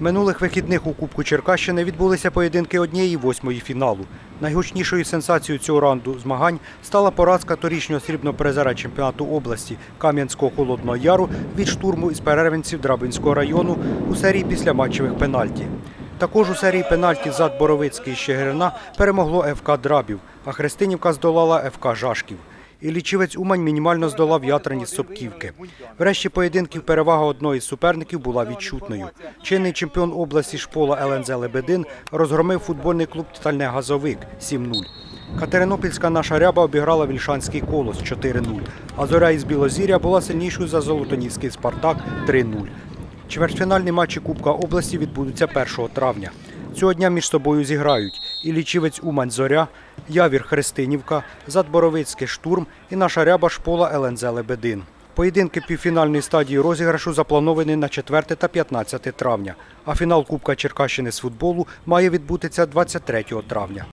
Минулих вихідних у Кубку Черкащини відбулися поєдинки однієї восьмої фіналу. Найгучнішою сенсацією цього раунду змагань стала поразка торічнього срібного призера чемпіонату області Кам'янського Холодного Яру від штурму із перервенців Драбинського району у серії післяматчевих пенальті. Також у серії пенальті зад Боровицький і Щегирина перемогло ФК Драбів, а Христинівка здолала ФК Жашків. І лічівець Умань мінімально здолав Ятрані з Собківки. Врешті поєдинків перевага одного із суперників була відчутною. Чинний чемпіон області шпола ЛНЗ Лебедин розгромив футбольний клуб «Стальне газовик» 7-0. Катеринопільська наша ряба обіграла Вільшанський колос 4-0, а зоря із Білозір'я була сильнішою за Золотонівський Спартак 3-0. Чвертьфінальні матчі Кубка області відбудуться 1 травня. Цього дня між собою зіграють і лічівець Умань Зоря, Явір Христинівка, Задборовицький штурм і наша ряба шпола ЛНЗ Лебедин. Поєдинки півфінальної стадії розіграшу заплановані на 4 та 15 травня, а фінал Кубка Черкащини з футболу має відбутися 23 травня.